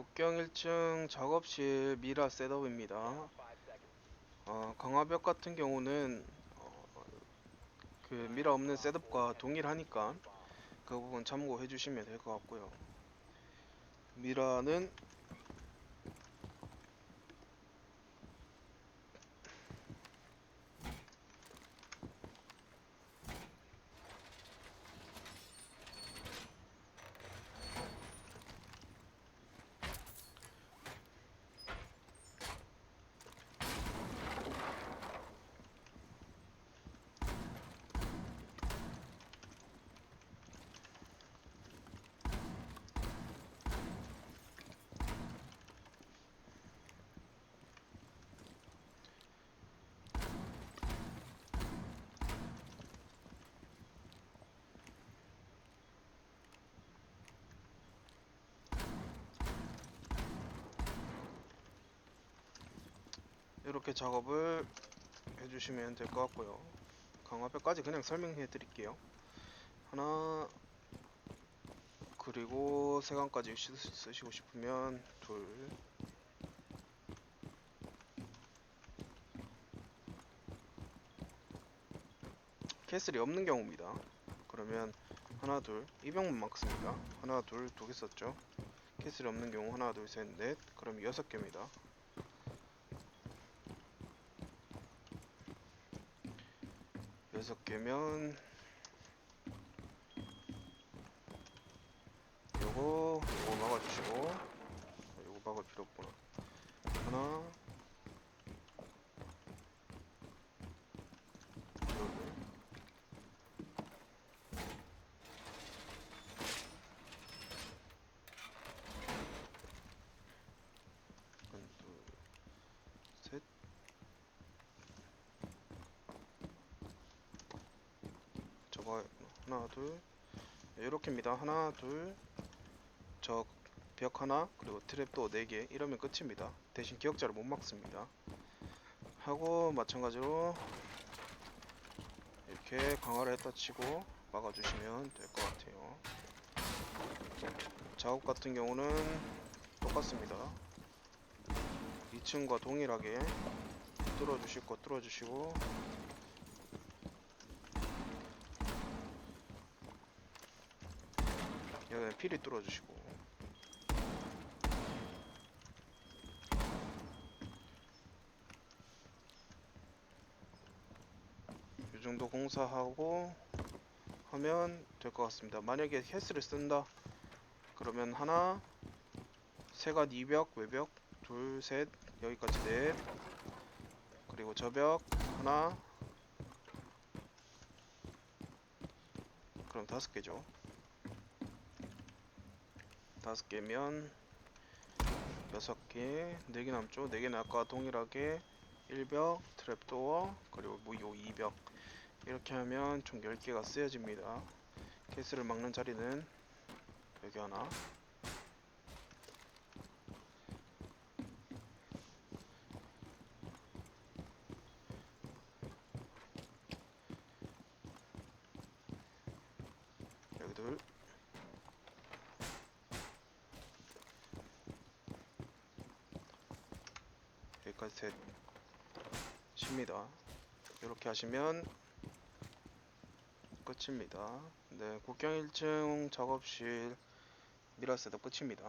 국경 1층 작업실 미라 셋업입니다. 어, 강화벽 같은 경우는 어, 그 미라 없는 셋업과 동일하니까 그 부분 참고해 주시면 될 것 같고요. 미라는 이렇게 작업을 해주시면 될 것 같고요. 강화벽까지 그냥 설명해 드릴게요. 하나 그리고 세관까지 쓰- 쓰시고 싶으면 둘 캐슬이 없는 경우입니다. 그러면 하나 둘 이병만 막습니다. 하나 둘 두 개 썼죠. 캐슬이 없는 경우 하나 둘 셋 넷 그럼 여섯 개입니다. 여섯 개면 요거 요거 막아주시고 요거 막을 필요 없구나. 하나 둘 하나 둘셋 저거 하나 둘. 이렇게입니다. 하나 둘. 저 벽 하나 그리고 트랩도 4개. 이러면 끝입니다. 대신 기억자를 못 막습니다. 하고 마찬가지로 이렇게 강화를 했다 치고 막아주시면 될 것 같아요. 작업 같은 경우는 똑같습니다. 2층과 동일하게 뚫어주실 거 뚫어주시고 필히 뚫어주시고 이 정도 공사하고 하면 될 것 같습니다. 만약에 헬스를 쓴다 그러면 하나 세간 2벽 외벽 둘 셋 여기까지 넷 그리고 저벽 하나 그럼 다섯 개죠. 다섯 개면 여섯 개, 네 개 남죠. 네 개는 아까 동일하게 1벽, 트랩도어, 그리고 무요 2벽 이렇게 하면 총 10개가 쓰여집니다. 케이스를 막는 자리는 여기 하나 여기 둘 여기까지 셋 십니다. 이렇게 하시면 끝입니다. 네 국경 1층 작업실 미라 셋업 끝입니다